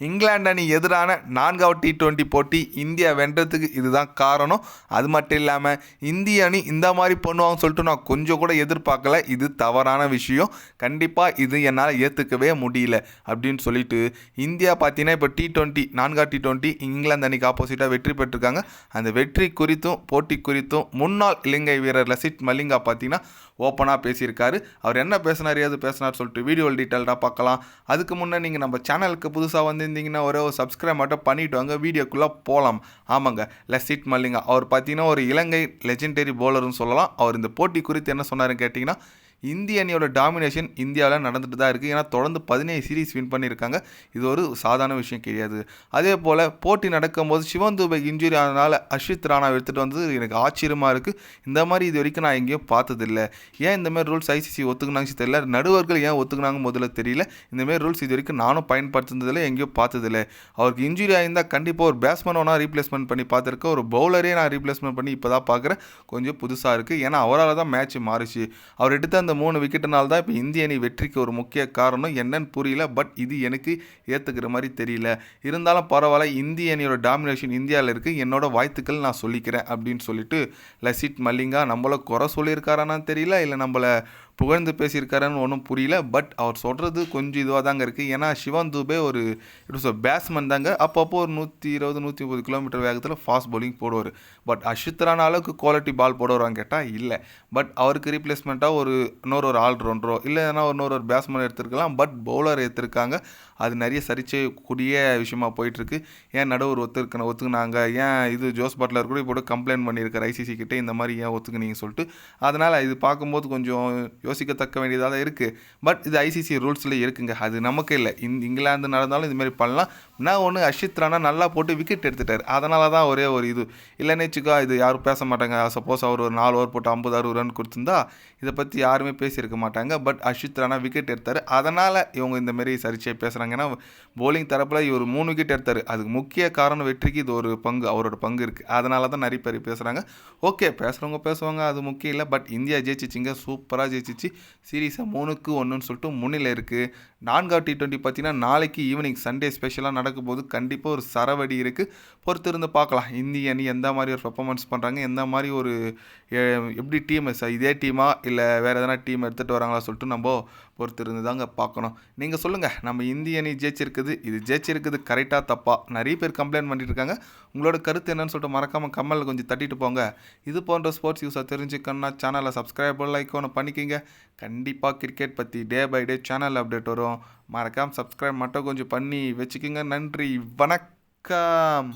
இங்கிலாந்து அணி எதிரான நான்காவது டி டுவெண்ட்டி போட்டி இந்தியா வென்றதுக்கு இதுதான் காரணம். அது மட்டும் இல்லாமல் இந்திய அணி இந்த மாதிரி பண்ணுவாங்கன்னு சொல்லிட்டு நான் கொஞ்சம் கூட எதிர்பார்க்கல. இது தவறான விஷயம். கண்டிப்பாக இது என்னால் ஏற்றுக்கவே முடியல அப்படின்னு சொல்லிட்டு இந்தியா பார்த்தீங்கன்னா இப்போ டி டுவெண்ட்டி நான்காவது டி டுவெண்ட்டி இங்கிலாந்து அணிக்கு ஆப்போசிட்டாக வெற்றி பெற்றிருக்காங்க. அந்த வெற்றி குறித்தும் போட்டி குறித்தும் முன்னாள் இலங்கை வீரர் லசித் மலிங்கா பார்த்தீங்கன்னா ஓப்பனாக பேசியிருக்காரு. அவர் என்ன பேசினார் ஏது பேசினார் சொல்லிட்டு வீடியோ டீட்டெயில்டாக பார்க்கலாம். அதுக்கு முன்னே நீங்கள் நம்ம சேனலுக்கு புதுசாக வந்து வந்திருந்தீங்கன்னா ஒரே ஒரு சப்ஸ்கிரைப் மட்டும் பண்ணிட்டு வாங்க வீடியோக்குள்ளே போகலாம் ஆமாங்க லசித் மல்லிங்கா அவர் பார்த்தீங்கன்னா ஒரு இலங்கை லெஜெண்டரி பவுலர்னு சொல்லலாம். அவர் இந்த போட்டி குறித்து என்ன சொன்னார்னு கேட்டிங்கன்னா இந்திய அணியோட டாமினேஷன் இந்தியாவில் நடந்துட்டு தான் இருக்குது ஏன்னா தொடர்ந்து பதினேழு சீரீஸ் வின் பண்ணியிருக்காங்க. இது ஒரு சாதாரண விஷயம் கிடையாது. அதே போல் போட்டி நடக்கும்போது சிவன் துபை இன்ஜுரி ஆனதுனால அஸ்வித் ராணா எடுத்துகிட்டு வந்தது எனக்கு ஆச்சரியமாக இருக்குது இந்த மாதிரி இது வரைக்கும் நான் எங்கேயும் பார்த்ததில்ல. ஏன் இந்தமாரி ரூல்ஸ் ஐசிசி ஒத்துக்குனாங்க தெரியல. நடுவர்கள் ஏன் ஒத்துக்குனாங்க முதல்ல தெரியல. இந்தமாரி ரூல்ஸ் இது வரைக்கும் நானும் பயன்படுத்துனதில் எங்கேயும் பார்த்ததில்ல. அவருக்கு இன்ஜுரி ஆகியிருந்தால் கண்டிப்பாக ஒரு பேட்ஸ்மேன் ஒன்றா ரீப்ளேஸ்மெண்ட் பண்ணி பார்த்துருக்கேன். ஒரு பவுலரே நான் ரீப்ளேஸ்மெண்ட் பண்ணி இப்போ தான் பார்க்குறேன். கொஞ்சம் புதுசாக இருக்குது ஏன்னா அவரால் தான் மேட்ச் மாறிச்சு. அவர் எடுத்த அந்த மூணு விக்கெட்டுனால தான் இப்போ இந்திய அணி வெற்றிக்கு ஒரு முக்கிய காரணம். என்னன்னு புரியல. பட் இது எனக்கு ஏற்றுக்கிற மாதிரி தெரியல. இருந்தாலும் பரவாயில்ல. இந்திய அணியோட டாமினேஷன் இந்தியாவில் இருக்குது என்னோட வாழ்த்துக்கள் நான் சொல்லிக்கிறேன் அப்படின்னு சொல்லிட்டு லசித் மல்லிங்கா நம்மளை குறை சொல்லியிருக்காரான்னு தெரியல. இல்லை நம்மளை புகழ்ந்து பேசியிருக்காருன்னு ஒன்றும் புரியல. பட் அவர் சொல்கிறது கொஞ்சம் இதுவாக தாங்க இருக்குது ஏன்னா சிவன் துபே ஒரு எப்படி சொல் பேட்ஸ்மேன் தாங்க. அப்பப்போ ஒரு நூற்றி இருபது நூற்றி முப்பது கிலோமீட்டர் வேகத்தில் ஃபாஸ்ட் பவுலிங் போடுவார். பட் அஷித்ரான அளவுக்கு குவாலிட்டி பால் போடுவாரான்னு கேட்டால் இல்லை. பட் அவருக்கு ரீப்ளேஸ்மெண்ட்டாக ஒரு இன்னொரு ஒரு ஆல்ரவுண்டரோ இல்லைன்னா இன்னொரு ஒரு பேட்ஸ்மேன் எடுத்திருக்கலாம் பட் பவுலர் எடுத்திருக்காங்க அது நிறைய சரிச்சக்கூடிய விஷயமா போயிட்டுருக்கு. ஏன் நடுவர் ஒத்துருக்கணும் ஒத்துக்குனாங்க? ஏன் இது ஜோஸ் பட்லர் கூட இப்போ கம்ப்ளைண்ட் பண்ணியிருக்கார் ஐசிசி கிட்டே இந்த மாதிரி ஏன் ஒத்துக்குனீங்க சொல்லிட்டு. அதனால் இது பார்க்கும்போது கொஞ்சம் யோசிக்கத்தக்க வேண்டியதாக தான் இருக்குது பட் இது ஐசிசி ரூல்ஸில் இருக்குங்க. அது நமக்கு இல்லை. இந் இங்கிலாந்து நடந்தாலும் இதுமாரி பண்ணலாம். நான் ஒன்று அஷித் ராணா நல்லா போட்டு விக்கெட் எடுத்துட்டார். அதனால தான் ஒரே ஒரு இது. இல்லைன்னு வச்சுக்கோ இது யாரும் பேச மாட்டாங்க. சப்போஸ் அவர் ஒரு நாலு ஓவர் போட்டு ஐம்பது அறுபது ரன் கொடுத்துருந்தா இதை பற்றி யாருமே பேசியிருக்க மாட்டாங்க. பட் அஷித் ராணா விக்கெட் எடுத்தார். அதனால் இவங்க இந்த மாதிரி பேசுகிறாங்க ஏன்னா போலிங் தரப்பில் இவர் மூணு விக்கெட் எடுத்தார். அதுக்கு முக்கிய காரணம் வெற்றிக்கு இது ஒரு பங்கு அவரோட பங்கு இருக்குது அதனால தான் நிறைய பேர் பேசுகிறாங்க ஓகே பேசுகிறவங்க பேசுவாங்க அது முக்கியம் இல்லை. பட் இந்தியா ஜெயிச்சிச்சிங்க சூப்பராக ஜெயிச்சிச்சு. சீரீஸாக மூணுக்கு ஒன்றுன்னு சொல்லிட்டு முன்னிலை இருக்குது நான்காவது டி ட்வெண்ட்டி பார்த்தீங்கன்னா நாளைக்கு ஈவினிங் சண்டே ஸ்பெஷலாக நடக்கும்போது கண்டிப்பாக ஒரு சரவடி இருக்குது பொறுத்து இருந்து பார்க்கலாம். இந்திய அணி எந்த மாதிரி ஒரு பர்ஃபார்மன்ஸ் பண்ணுறாங்க எந்த மாதிரி ஒரு எப்படி டீம் இதே டீமா இல்லை வேறு எதனா டீம் எடுத்துகிட்டு வராங்களா சொல்லிட்டு நம்ம பொறுத்து இருந்து தாங்க பார்க்கணும். நீங்கள் சொல்லுங்கள் நம்ம இந்திய அணி ஜெயிச்சிருக்குது. இது ஜெயிச்சிருக்குது கரெக்டாக தப்பா? நிறைய பேர் கம்ப்ளைண்ட் பண்ணிட்டு இருக்காங்க உங்களோட கருத்து என்னன்னு சொல்லிட்டு மறக்காமல் கம்மலில் கொஞ்சம் தட்டிட்டு போங்க. இது போன்ற ஸ்போர்ட்ஸ் யூஸாக தெரிஞ்சுக்கணும்னா சேனலை சப்ஸ்கிரைப் லைக் ஒன்று பண்ணிக்கிங்க. கண்டிப்பாக கிரிக்கெட் பற்றி day by day channel update வரும். மறக்காமல் சப்ஸ்கிரைப் மட்டும் கொஞ்சம் பண்ணி வச்சுக்கோங்க. நன்றி. வணக்கம்.